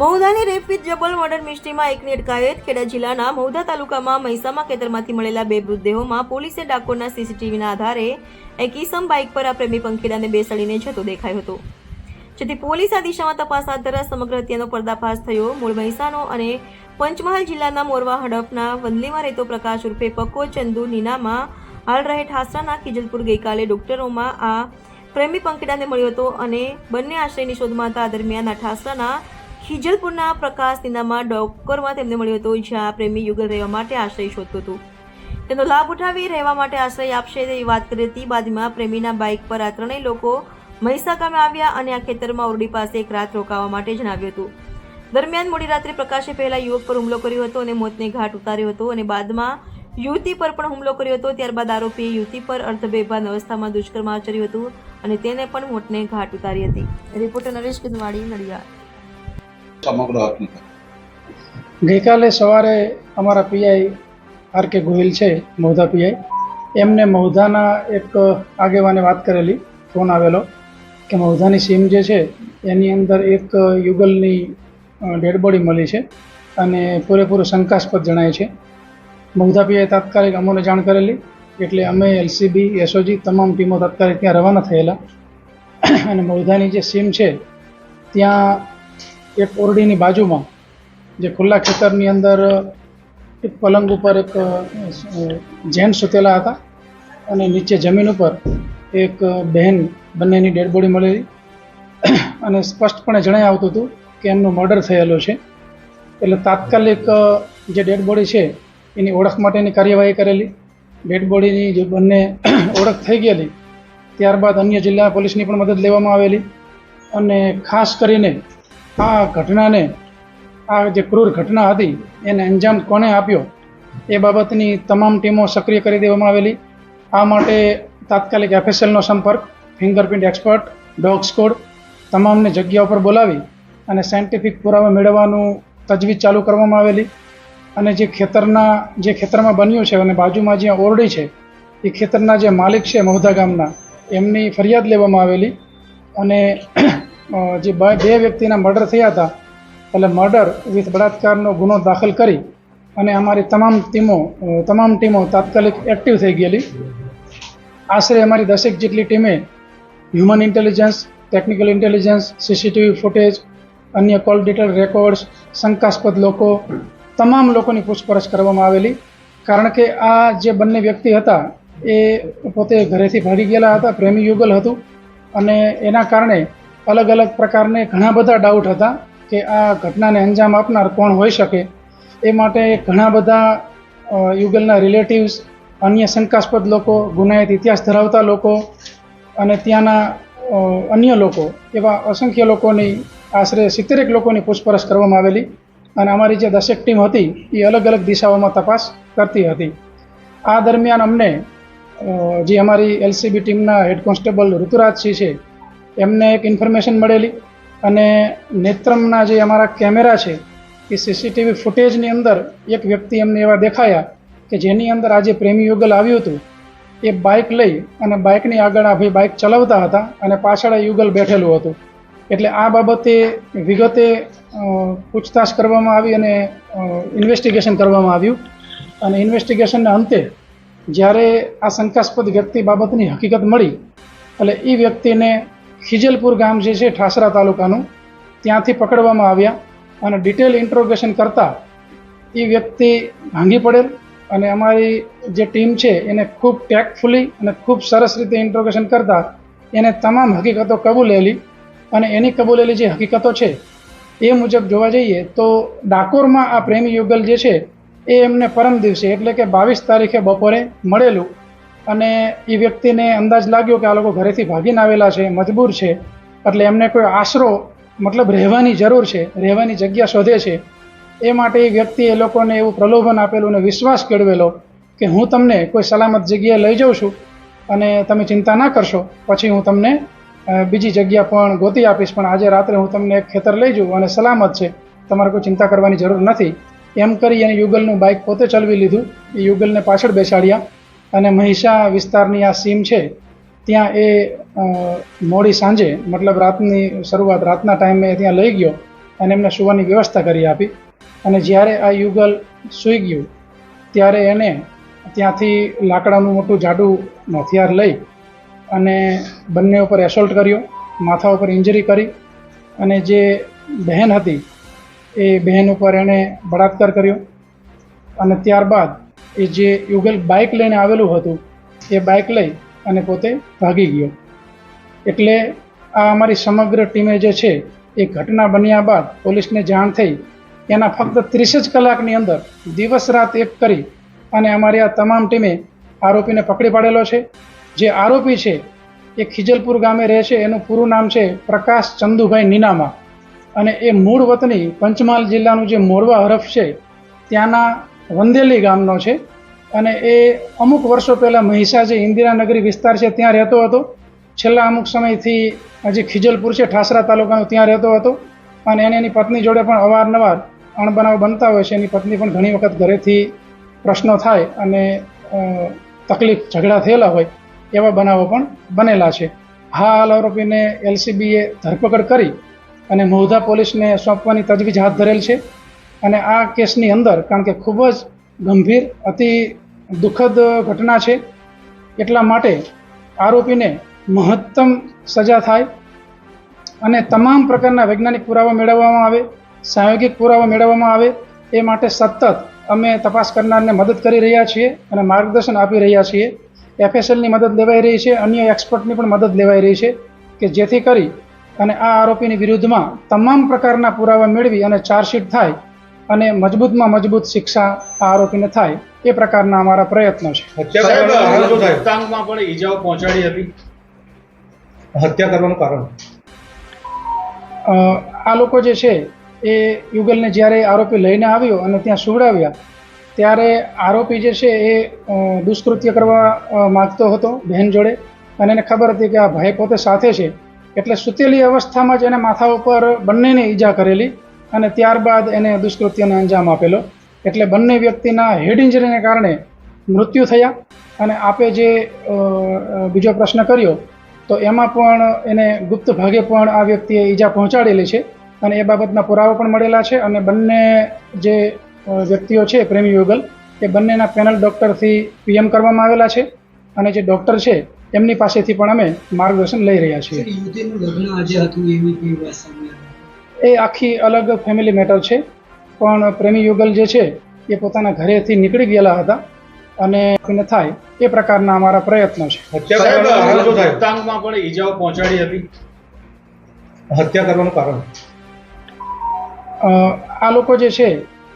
મહુધાની rape with જબલ murder મિસ્ટ્રીમાં એકની અટકાયત ખેડા જિલ્લાના મહુધા તાલુકામાં મહીસામા ખેતરમાંથી મળેલા બે મૃતદેહોમાં પોલીસે ડાકોરના સીસીટીવીના આધારે એક ઈસમ બાઇક પર આ પ્રેમી પંખીડાને બેસાડીને જતો દેખાયો હતો. જેથી પોલીસ આ દિશામાં તપાસ હાથ ધરા સમગ્ર હત્યાનો પર્દાફાશ થયો. મૂળ મહેસાનો અને પંચમહાલ જિલ્લાના મોરવા હડફના વંદલીમાં રહેતો પ્રકાશ ઉર્ફે પક્કો ચંદુ નીનામાં હાલ રહે ઠાસરાના ખીજલપુર ગઈકાલે ડોક્ટરોમાં આ પ્રેમી પંખીડાને મળ્યો હતો અને બંને આશ્રયની શોધમાં હતા. દરમિયાન આ ઠાસરાના ખીજલપુરના પ્રકાશ નીનામાં ડોકરમાં તેમને મળ્યો હતો, જ્યાં પ્રેમી યુગલ રહેવા માટે આશ્રય શોધતો હતો. તેનો લાભ ઉઠાવી રહેવા માટે આશ્રય આપશે તેવી વાત કરી હતી. બાદમાં પ્રેમીના બાઇક પર આ ત્રણેય લોકો મહીસા ગામે આવ્યા અને આ ખેતરમાં ઓરડી પાસે એક રાત રોકાવા માટે જણાવ્યું હતું. દરમિયાન મોડી રાત્રે પ્રકાશે પહેલા યુવક પર હુમલો કર્યો હતો અને મોતને ઘાટ ઉતાર્યો હતો અને બાદમાં યુવતી પર પણ હુમલો કર્યો હતો. ત્યારબાદ આરોપીએ યુવતી પર અર્ધબેભાન અવસ્થામાં દુષ્કર્મ આચર્યું હતું અને તેને પણ મોતને ઘાટ ઉતારી હતી. રિપોર્ટર નરેશ ગંદવાડી નડિયાદ. સમગ્ર હકીકત. ગઈકાલે સવારે અમારા પીઆઈ આર કે ગોહિલ છે, મહુધા પીઆઈ. એમને મૌધાના એક આગેવાને વાત કરેલી, ફોન આવેલો, કે મહુધાની સીમ જે છે, એની અંદર એક યુગલની ડેડ બોડી મળી છે અને પૂરેપૂરું શંકાસ્પદ જણાય છે. મહુધા પીઆઈ તાત્કાલિક અમોને જાણ કરેલી, એટલે અમે એલસીબી, એસઓજી તમામ ટીમો તાત્કાલિક ત્યાં રવાના થયેલા. અને મૌધાની જે સીમ છે, ત્યાં એક ઓરડીની બાજુમાં જે ખુલ્લા ખેતરની અંદર એક પલંગ ઉપર એક અ, જેન્ટ સૂતેલા હતા અને નીચે જમીન ઉપર એક બહેન બંનેની ડેડ બોડી મળેલી. અને સ્પષ્ટપણે જણાઈ આવતું હતું કે એમનો મર્ડર થયેલો છે. એટલે તાત્કાલિક જે ડેડ બોડી છે એની ઓળખ માટેની કાર્યવાહી કરેલી. ડેડ બોડીની જે બંને ઓળખ થઈ ગયેલી ત્યારબાદ અન્ય જિલ્લા પોલીસની પણ મદદ લેવામાં આવેલી. અને ખાસ કરીને આ ઘટનાને, આ જે ક્રૂર ઘટના હતી, એને અંજામ કોને આપ્યો? એ બાબતની તમામ ટીમો સક્રિય કરી દેવામાં આવેલી. આ માટે તાત્કાલિક એફએસએલનો સંપર્ક, ફિંગરપ્રિન્ટ એક્સપર્ટ, ડોગ સ્કોડ, તમામને જગ્યા ઉપર બોલાવી અને સાયન્ટિફિક પુરાવા મેળવવાનું તજવીજ ચાલુ કરવામાં આવેલી. અને જે ખેતરના, જે ખેતરમાં બન્યું છે અને બાજુમાં જ્યાં ઓરડી છે, એ ખેતરના જે માલિક છે મહુધા ગામના, એમની ફરિયાદ લેવામાં આવેલી. અને જે બ- વ્યક્તિના મર્ડર થયા હતા, એટલે મર્ડર વિથ બળાત્કારનો ગુનો દાખલ કરી અને અમારી તમામ ટીમો તમામ ટીમો તાત્કાલિક એક્ટિવ થઈ ગયેલી. આશરે અમારી દસેક જેટલી ટીમે human intelligence technical intelligence CCTV footage અન્ય કોલ ડિટેલ રેકોર્ડ્સ શંકાસ્પદ લોકો, તમામ લોકોની પૂછપરછ કરવામાં આવેલી. કારણ કે આ જે બંને વ્યક્તિ હતા, એ પોતે ઘરેથી ભાગી ગયેલા હતા, પ્રેમી યુગલ હતું. અને એના કારણે અલગ અલગ પ્રકારને ઘણા બધા ડાઉટ હતા કે આ ઘટનાને અંજામ આપનાર કોણ હોઈ શકે. એ માટે ઘણા બધા યુગલના રિલેટિવ્સ અન્ય શંકાસ્પદ લોકો ગુનાહિત ઇતિહાસ ધરાવતા લોકો અને ત્યાંના અન્ય લોકો એવા અસંખ્ય લોકોની આશરે સિત્તેરેક લોકોની પૂછપરછ કરવામાં આવેલી અને અમારી જે દશેક ટીમ હતી એ અલગ અલગ દિશાઓમાં તપાસ કરતી હતી. આ દરમિયાન અમને જે અમારી એલસીબી ટીમના હેડ કોન્સ્ટેબલ ઋતુરાજસિંહ છે એમને એક ઇન્ફોર્મેશન મળેલી અને નેત્રમના જે અમારા કેમેરા છે, એ સીસીટીવી ફૂટેજની અંદર એક વ્યક્તિ એમને એવા દેખાયા કે જેની અંદર આજે પ્રેમી યુગલ આવ્યું હતું. એ બાઇક લઈ અને બાઇકની આગળ આ ભાઈ બાઇક ચલાવતા હતા અને પાછળ યુગલ બેઠેલું હતું. એટલે આ બાબતે વિગતે પૂછતાછ કરવામાં આવી અને ઇન્વેસ્ટિગેશન કરવામાં આવ્યું. અને ઇન્વેસ્ટિગેશનના અંતે જ્યારે આ શંકાસ્પદ વ્યક્તિ બાબતની હકીકત મળી, એટલે એ વ્યક્તિને ખીજલપુર ગામ જે છે, ઠાસરા તાલુકાનું, ત્યાંથી પકડવામાં આવ્યા અને ડિટેલ ઇન્ટ્રોગેશન કરતાં એ વ્યક્તિ ભાંગી પડેલ અને અમારી જે ટીમ છે, એને ખૂબ ટેકફુલી અને ખૂબ સરસ રીતે ઇન્ટ્રોગેશન કરતાં એને તમામ હકીકતો કબૂલેલી અને એની કબૂલેલી જે હકીકતો છે, એ મુજબ જોવા જઈએ તો ડાકોરમાં આ પ્રેમી યુગલ જે છે, એ એમને પરમ દિવસે એટલે કે બાવીસ તારીખે બપોરે મળેલું અને એ વ્યક્તિને અંદાજ લાગ્યો કે આ લોકો ઘરેથી ભાગીને આવેલા છે, મજબૂર છે, એટલે એમને કોઈ આશરો, મતલબ રહેવાની જરૂર છે, રહેવાની જગ્યા શોધે છે. એ માટે એ વ્યક્તિ એ લોકોને એવું પ્રલોભન આપેલું અને વિશ્વાસ કેળવેલો કે હું તમને કોઈ સલામત જગ્યાએ લઈ જાઉં છું અને તમે ચિંતા ના કરશો, પછી હું તમને બીજી જગ્યા પણ ગોતી આપીશ, પણ આજે રાત્રે હું તમને એક ખેતર લઈ જાઉં અને સલામત છે, તમારે કોઈ ચિંતા કરવાની જરૂર નથી. એમ કરી અને યુગલનું બાઇક પોતે ચલાવી લીધું. એ યુગલને પાછળ બેસાડ્યા. અને મહિષા વિસ્તારની આ સીમ છે, ત્યાં એ મોડી સાંજે, મતલબ રાતની શરૂઆત, રાતના ટાઈમે ત્યાં લઈ ગયો અને એમને સુવાની વ્યવસ્થા કરી આપી. અને જ્યારે આ યુગલ સૂઈ ગયું, ત્યારે એને ત્યાંથી લાકડાનું મોટું જાડું હથિયાર લઈ અને બંને ઉપર એસોલ્ટ કર્યો, માથા ઉપર ઇન્જરી કરી અને જે બહેન હતી, એ બહેન ઉપર એણે બળાત્કાર કર્યો. અને ત્યારબાદ એ જે યુગલ બાઇક લઈને આવેલું હતું, એ બાઇક લઈ અને પોતે ભાગી ગયો. એટલે આ અમારી સમગ્ર ટીમે જે છે, એ ઘટના બન્યા બાદ પોલીસને જાણ થઈ. એના ફક્ત ત્રીસ જ કલાકની અંદર દિવસ રાત એક કરી અને અમારી આ તમામ ટીમે આરોપીને પકડી પાડેલો છે. જે આરોપી છે, એ ખીજલપુર ગામે રહે છે, એનું પૂરું નામ છે પ્રકાશ ચંદુભાઈ નીનામા. અને એ મૂળ વતની પંચમહાલ જિલ્લાનું જે મોરવા હરફ છે, ત્યાંના વંદેલી ગામનો છે. અને એ અમુક વર્ષો પહેલાં મહિસા જે ઇન્દિરાનગરી વિસ્તાર છે ત્યાં રહેતો હતો. છેલ્લા અમુક સમયથી હજી ખીજલપુર છે, ઠાસરા તાલુકાનો ત્યાં રહેતો હતો. અને એને એની પત્ની જોડે પણ અવારનવાર અણબનાવ બનતા હોય છે. એની પત્ની પણ ઘણી વખત ઘરેથી પ્રશ્નો થાય અને તકલીફ ઝઘડા થયેલા હોય એવા બનાવો પણ બનેલા છે. હાલ આરોપીને એલસીબીએ ધરપકડ કરી અને મહુધા પોલીસને સોંપવાની તજવીજ હાથ ધરેલ છે. અને આ કેસની અંદર, કારણ કે ખૂબ જ ગંભીર, અતિ દુઃખદ ઘટના છે, એટલા માટે આરોપીને મહત્તમ સજા થાય અને તમામ પ્રકારના વૈજ્ઞાનિક પુરાવા મેળવવામાં આવે સહયોગિક પુરાવા મેળવવામાં આવે, એ માટે સતત અમે તપાસ કરનારને મદદ કરી રહ્યા છીએ અને માર્ગદર્શન આપી રહ્યા છીએ. એફએસએલની મદદ લેવાઈ રહી છે, અન્ય એક્સપર્ટની પણ મદદ લેવાઈ રહી છે, કે જેથી કરી અને આ આરોપીની વિરુદ્ધમાં તમામ પ્રકારના પુરાવા મેળવી અને ચાર્જશીટ થાય અને મજબૂતમાં મજબૂત શિક્ષા આ આરોપીને થાય એ પ્રકારના અમારા પ્રયત્નો છે. હત્યા કરવાનું કારણ શું થાય મૃતાંકમાં પણ ઈજાઓ પહોંચાડી હતી. હત્યા કરવાનું કારણ? આ લોકો જે છે એ યુગલને જ્યારે આરોપી લઈને આવ્યો અને ત્યાં સુવડાવ્યા ત્યારે આરોપી જે છે એ દુષ્કૃત્ય કરવા માગતો હતો બહેન જોડે. અને એને ખબર હતી કે આ ભાઈ પોતે સાથે છે. એટલે સૂતેલી અવસ્થામાં જ એને માથા ઉપર બંનેને ઈજા કરેલી. અને ત્યારબાદ એને દુષ્કૃત્યને અંજામ આપેલો. એટલે બંને વ્યક્તિના હેડ ઇન્જરીને કારણે મૃત્યુ થયા અને આપે જે બીજો પ્રશ્ન કર્યો, તો એમાં પણ એને ગુપ્ત ભાગે પણ આ વ્યક્તિએ ઈજા પહોંચાડેલી છે અને એ બાબતના પુરાવા પણ મળેલા છે અને બંને જે વ્યક્તિઓ છે પ્રેમી યુગલ, એ બંનેના પેનલ ડૉક્ટરથી પીએમ કરવામાં આવેલા છે અને જે ડૉક્ટર છે એમની પાસેથી પણ અમે માર્ગદર્શન લઈ રહ્યા છીએ. એ આખી અલગ ફેમિલી મેટર છે. પણ પ્રેમી યુગલ જે છે એ પોતાના ઘરેથી નીકળી ગયેલા હતા અને એને થાય એ પ્રકારના અમારા પ્રયત્નો છે. પણ ઈજાઓ પહોંચાડી હતી. હત્યા કરવાનું કારણ અ, આ લોકો જે છે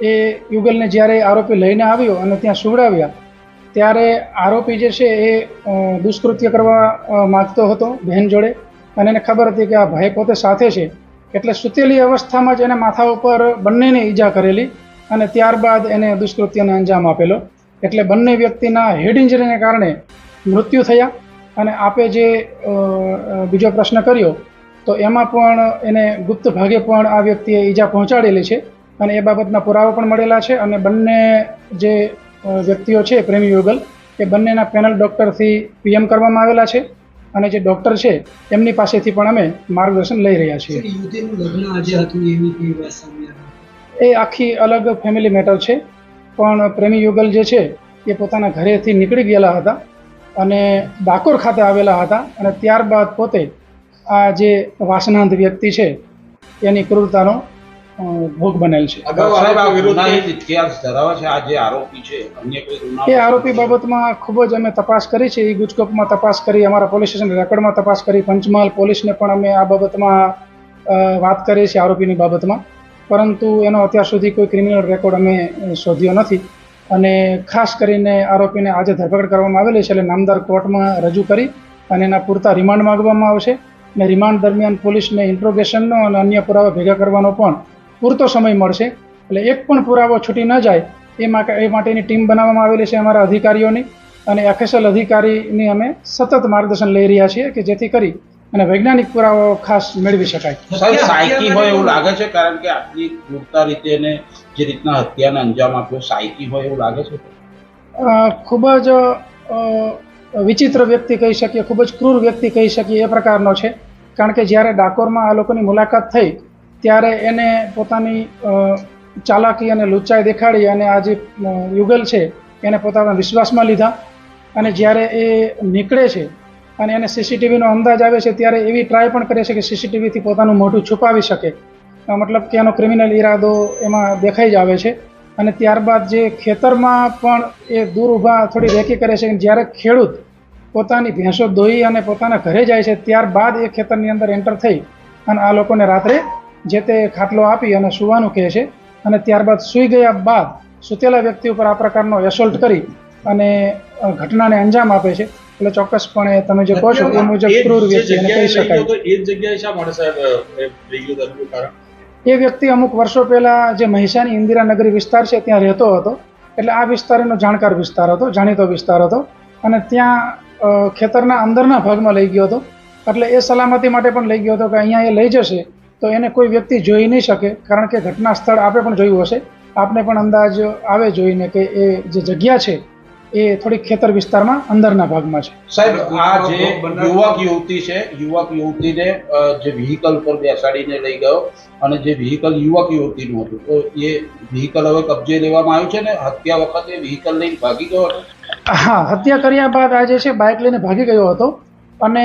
એ યુગલને જ્યારે આરોપી લઈને આવ્યો અને ત્યાં સુવડાવ્યા ત્યારે આરોપી જે છે એ દુષ્કૃત્ય કરવા માગતો હતો બહેન જોડે. અને એને ખબર હતી કે આ ભાઈ પોતે સાથે છે. એટલે સૂતેલી અવસ્થામાં જ એને માથા ઉપર બંનેને ઈજા કરેલી અને ત્યારબાદ એને દુષ્કૃત્યને અંજામ આપેલો. એટલે બંને વ્યક્તિના હેડ ઇન્જરીને કારણે મૃત્યુ થયા અને આપે જે બીજો પ્રશ્ન કર્યો, તો એમાં પણ એને ગુપ્ત ભાગે પણ આ વ્યક્તિએ ઈજા પહોંચાડેલી છે અને એ બાબતના પુરાવા પણ મળેલા છે અને બંને જે વ્યક્તિઓ છે પ્રેમી યુગલ, એ બંનેના પેનલ ડૉક્ટરથી પીએમ કરવામાં આવેલા છે. અને જે ડૉક્ટર છે એમની પાસેથી પણ અમે માર્ગદર્શન લઈ રહ્યા છીએ. એ આખી અલગ ફેમિલી મેટર છે પણ પ્રેમી યુગલ જે છે એ પોતાના ઘરેથી નીકળી ગયેલા હતા અને ડાકોર ખાતે આવેલા હતા અને ત્યારબાદ પોતે આ જે વાસનાંત વ્યક્તિ છે એની ક્રૂરતાનો ભોગ બનેલ છે. એ આરોપી બાબતમાં ખૂબ જ અમે તપાસ કરી છે. એ ગુજકોપમાં તપાસ કરી અમારા પોલીસ સ્ટેશન રેકોર્ડમાં તપાસ કરી. પંચમહાલ પોલીસને પણ અમે આ બાબતમાં વાત કરી છે આરોપીની બાબતમાં. પરંતુ એનો અત્યાર સુધી કોઈ ક્રિમિનલ રેકોર્ડ અમે શોધ્યો નથી. અને ખાસ કરીને આરોપીને આજે ધરપકડ કરવામાં આવેલી છે એટલે નામદાર કોર્ટમાં રજૂ કરી અને એના પૂરતા રિમાન્ડ માંગવામાં આવશે. અને રિમાન્ડ દરમિયાન પોલીસને ઇન્ટ્રોગેશનનો અને અન્ય પુરાવા ભેગા કરવાનો પણ પૂરતો સમય મળશે. એટલે એક પણ પુરાવો છૂટી ન જાય એ માટે એ માટેની ટીમ બનાવવામાં આવેલી છે અમારા અધિકારીઓની. અને એફએસએલ અધિકારીની અમે સતત માર્ગદર્શન લઈ રહ્યા છીએ કે જેથી કરી અને વૈજ્ઞાનિક પુરાવો ખાસ મેળવી શકાય. સાયકી હોય એવું લાગે છે? કારણ કે આટલી પૂરતા રીતે એને જે રીતના હત્યાને અંજામ આપ્યો સાયકી હોય એવું લાગે છે? ખૂબ જ વિચિત્ર વ્યક્તિ કહી શકીએ ખૂબ જ ક્રૂર વ્યક્તિ કહી શકીએ એ પ્રકારનો છે. કારણ કે જ્યારે ડાકોરમાં આ લોકોની મુલાકાત થઈ ત્યારે એને પોતાની ચાલાકી અને લુચ્ચાઈ દેખાડી અને આ જે યુગલ છે, એને પોતાના વિશ્વાસમાં લીધા. અને જ્યારે એ નીકળે છે અને એને સીસીટીવીનો અંદાજ આવે છે, ત્યારે એવી ટ્રાય પણ કરે છે કે સીસીટીવીથી પોતાનું મોઢું છુપાવી શકે. મતલબ કે એનો ક્રિમિનલ ઈરાદો એમાં દેખાઈ જ આવે છે. અને ત્યારબાદ જે ખેતરમાં પણ એ દૂર ઊભા થોડી રેકી કરે છે, જ્યારે ખેડૂત પોતાની ભેંસો દોઈ અને પોતાના ઘરે જાય છે, ત્યારબાદ એ ખેતરની અંદર એન્ટર થઈ અને આ લોકોને રાત્રે જે તે ખાટલો આપી અને સુવાનું કહે છે અને ત્યારબાદ સૂઈ ગયા બાદ સૂતેલા વ્યક્તિ ઉપર આ પ્રકારનો એસોલ્ટ કરી અને ઘટનાને અંજામ આપે છે. એટલે ચોક્કસપણે તમે જે કહો છો એ મુજબ ક્રૂર વ્યક્તિ કહી શકાય. એ જગ્યાએ શા માટે સાહેબ એ વ્યક્તિ અમુક વર્ષો પહેલા જે મહિસાની ઇન્દિરાનગરી વિસ્તાર છે ત્યાં રહેતો હતો. એટલે આ વિસ્તાર એનો જાણકાર વિસ્તાર હતો જાણીતો વિસ્તાર હતો. અને ત્યાં ખેતરના અંદરના ભાગમાં લઈ ગયો હતો. એટલે એ સલામતી માટે પણ લઈ ગયો હતો કે અહીંયા એ લઈ જશે. તો એને કોઈ વ્યક્તિ જોઈ નહીં શકે કારણ કે ઘટના સ્થળ આપણે પણ જોયું હશે. આપને પણ અંદાજ આવે જોઈને કે એ જે જગ્યા છે એ થોડીક ખેતર વિસ્તારમાં અંદરના ભાગમાં છે. સાહેબ આ જે યુવક યુવતી છે યુવક યુવતીને જે વ્હીકલ પર બેસાડીને લઈ ગયો અને જે વ્હીકલ યુવક યુવતીનું હતું તો એ વ્હીકલ હવે કબજે લેવામાં આવ્યું છે ને? હત્યા વખતે વ્હીકલ લઈને ભાગી ગયો હતો? હા હત્યા કર્યા બાદ આ જે છે બાઇક લઈને ભાગી ગયો હતો. અને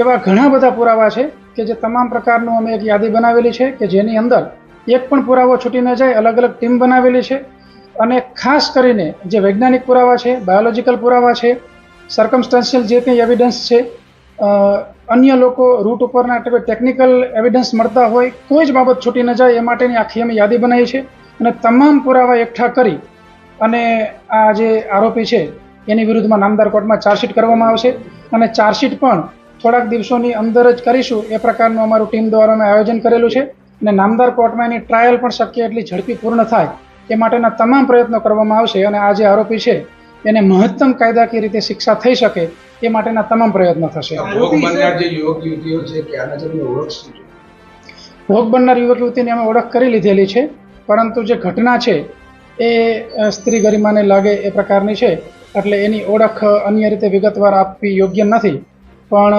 એવા ઘણા બધા પુરાવા છે કે જે તમામ પ્રકારનું અમે એક યાદી બનાવેલી છે કે જેની અંદર એક પણ પુરાવો છૂટી ન જાય અલગ અલગ ટીમ બનાવેલી છે. અને ખાસ કરીને જે વૈજ્ઞાનિક પુરાવા છે, બાયોલોજીકલ પુરાવા છે સર્કમસ્ટન્શિયલ જે કંઈ એવિડન્સ છે અન્ય લોકો રૂટ ઉપરના ટેકનિકલ એવિડન્સ મળતા હોય, કોઈ જ બાબત છૂટી ન જાય, એ માટેની આખી અમે યાદી બનાવી છે અને તમામ પુરાવા એકઠા કરી અને આ જે આરોપી છે, એની વિરુદ્ધમાં નામદાર કોર્ટમાં ચાર્જશીટ કરવામાં આવશે. અને ચાર્જશીટ પણ થોડાક દિવસોની અંદર જ કરીશું. એ પ્રકારનું અમારું ટીમ દ્વારા અમે આયોજન કરેલું છે અને નામદાર કોર્ટમાં એની ટ્રાયલ પણ શક્ય એટલી ઝડપી પૂર્ણ થાય એ માટેના તમામ પ્રયત્નો કરવામાં આવશે અને આ જે આરોપી છે એને મહત્તમ કાયદાકીય રીતે શિક્ષા થઈ શકે એ માટેના તમામ પ્રયત્નો થશે. ભોગ બનનાર યુવક યુવતીની અમે ઓળખ કરી લીધેલી છે પરંતુ જે ઘટના છે એ સ્ત્રી ગરિમાને લાગે એ પ્રકારની છે એટલે એની ઓળખ અન્ય રીતે વિગતવાર આપવી યોગ્ય નથી. પણ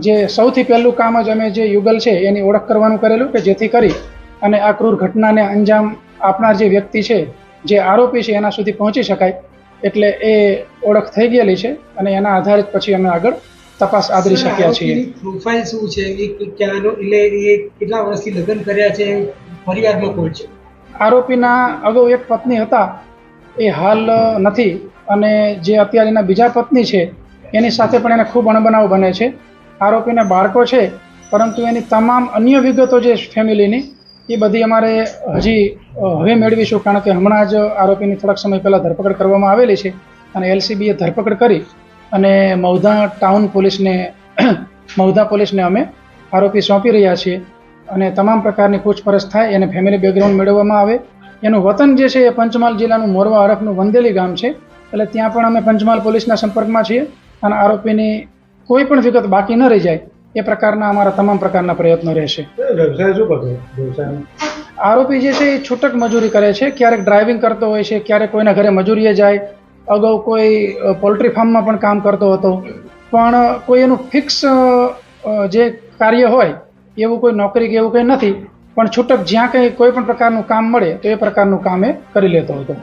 જે સૌથી પહેલું કામ જ અમે જે યુગલ છે એની ઓળખ કરવાનું કરેલું કે જેથી કરી અને આ ક્રૂર ઘટનાને અંજામ આપનાર જે વ્યક્તિ છે જે આરોપી છે એના સુધી પહોંચી શકાય એટલે એ ઓળખ થઈ ગયેલી છે અને એના આધારિત પછી અમે આગળ તપાસ આદરી શક્યા છીએ. પ્રોફાઇલ શું છે? એ ક્યાંનો? એટલે એ કેટલા વર્ષથી લગ્ન કર્યા છે? ફરિયાદમાં કોણ છે? આરોપીના અગાઉ એક પત્ની હતા એ હાલ નથી અને જે અત્યારે એના બીજા પત્ની છે એની સાથે પણ એને ખૂબ અણબનાવ બને છે. આરોપીને બાળકો છે, પરંતુ એની તમામ અન્ય વિગતો જે ફેમિલીની, એ બધી અમારે હજી હવે મેળવીશું, કારણ કે હમણાં જ આરોપીની થોડાક સમય પહેલાં ધરપકડ કરવામાં આવેલી છે અને એલસીબીએ ધરપકડ કરી અને મૌધા ટાઉન પોલીસને મૌધા પોલીસને અમે આરોપી સોંપી રહ્યા છીએ અને તમામ પ્રકારની પૂછપરછ થાય એને ફેમિલી બેકગ્રાઉન્ડ મેળવવામાં આવે. એનું વતન જે છે એ પંચમહાલ જિલ્લાનું મોરવા હરફનું વંદેલી ગામ છે. એટલે ત્યાં પણ અમે પંચમહાલ પોલીસના સંપર્કમાં છીએ. અને આરોપીની કોઈ પણ વિગત બાકી ન રહી જાય એ પ્રકારના અમારા તમામ પ્રકારના પ્રયત્નો રહેશે. વ્યવસાય શું કરતો વ્યવસાયમાં આરોપી જે છે એ છૂટક મજૂરી કરે છે. ક્યારેક ડ્રાઇવિંગ કરતો હોય છે ક્યારેક કોઈના ઘરે મજૂરીએ જાય. અગાઉ કોઈ પોલ્ટ્રી ફાર્મમાં પણ કામ કરતો હતો. પણ કોઈ એનું ફિક્સ જે કાર્ય હોય એવું કોઈ નોકરી કે એવું કંઈ નથી. પણ છૂટક જ્યાં કંઈ કોઈ પણ પ્રકારનું કામ મળે તો એ પ્રકારનું કામ એ કરી લેતો હતો.